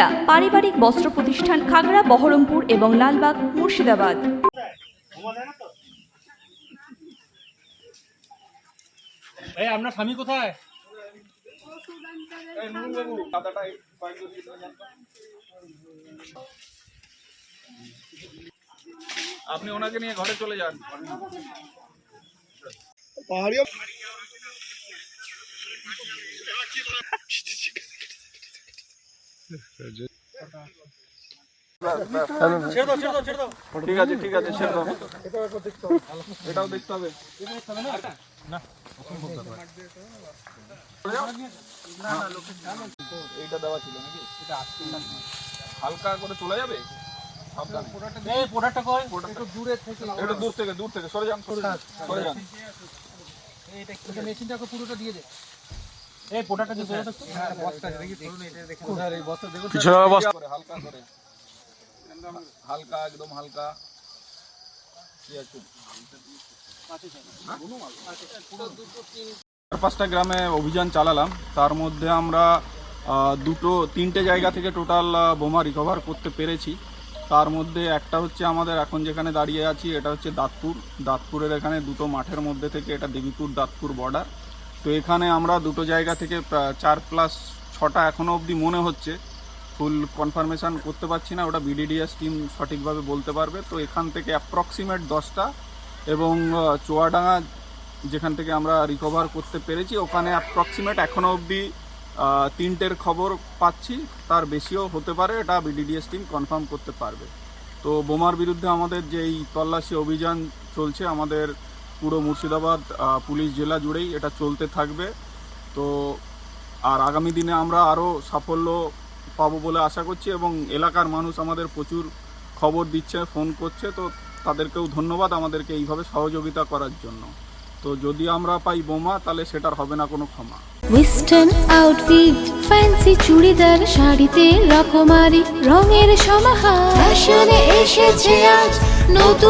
সুনিতা পারিবারিক বস্ত্র প্রতিষ্ঠান খাগড়া বহরমপুর এবং লালবাগ মুর্শিদাবাদ। এই আপনার স্বামী কোথায়? আপনি ওনাকে নিয়ে ঘরে চলে যান। ছেড়ে দাও ছেড়ে দাও ছেড়ে দাও ঠিক দেখতে হবে এইটা দেওয়া ছিল নাকি হালকা করে তোলা যাবে দূরে থেকে, দূর থেকে, সরে যান সরে যান। মেশিনটাকে পুরোটা দিয়ে দে। এই প্রোডাক্টটা দিয়ে ধরে দেখো হ্যাঁ বস্তা দেখি ধরুন এটা দেখো স্যার এই বস্তা দেখো করে, হালকা করে। হালকা একদম হালকা। কি আছে? চার পাঁচটা গ্রামে অভিযান চালালাম। তার মধ্যে আমরা দুটো তিনটে জায়গা থেকে টোটাল বোমা রিকভার করতে পেরেছি। তার মধ্যে একটা হচ্ছে আমাদের এখন যেখানে দাঁড়িয়ে আছি এটা হচ্ছে দাঁতপুর। দাঁতপুরের এখানে দুটো মাঠের মধ্যে থেকে এটা দেবীপুর দাঁতপুর বর্ডার তো এখানে আমরা দুটো জায়গা থেকে চার প্লাস ছটা এখনও অবধি মনে হচ্ছে। ফুল কনফার্মেশন করতে পারছি না ওটা বিডিডিএস টিম সঠিকভাবে বলতে পারবে। তো এখান থেকে অ্যাপ্রক্সিমেট দশটা এবং আহ, চুয়াডাঙ্গা যেখান থেকে আমরা রিকভার করতে পেরেছি ওখানে অ্যাপ্রক্সিমেট এখনও অবধি তিনটের খবর পাচ্ছি। তার বেশিও হতে পারে এটা বিডিডিএস টিম কনফার্ম করতে পারবে। তো বোমার বিরুদ্ধে আমাদের যেই তল্লাশি অভিযান চলছে আমাদের পুরো মুর্শিদাবাদ পুলিশ জেলা জুড়েই এটা চলতে থাকবে। তো আর আগামী দিনে আমরা আরও সাফল্য পাবো বলে আশা করছি এবং এলাকার মানুষ আমাদের প্রচুর খবর দিচ্ছে ফোন করছে। তো তাদেরকেও ধন্যবাদ আমাদেরকে এইভাবে সহযোগিতা করার জন্য। তো যদি আমরা পাই বোমা তাহলে সেটার হবে না কোনো ক্ষমা। ওয়েস্টার্ন আউটফিট ফ্যান্সি চুড়িদার শাড়িতে রকমারি রঙের সমাহার। ফ্যাশনে এসেছে আজ নতুন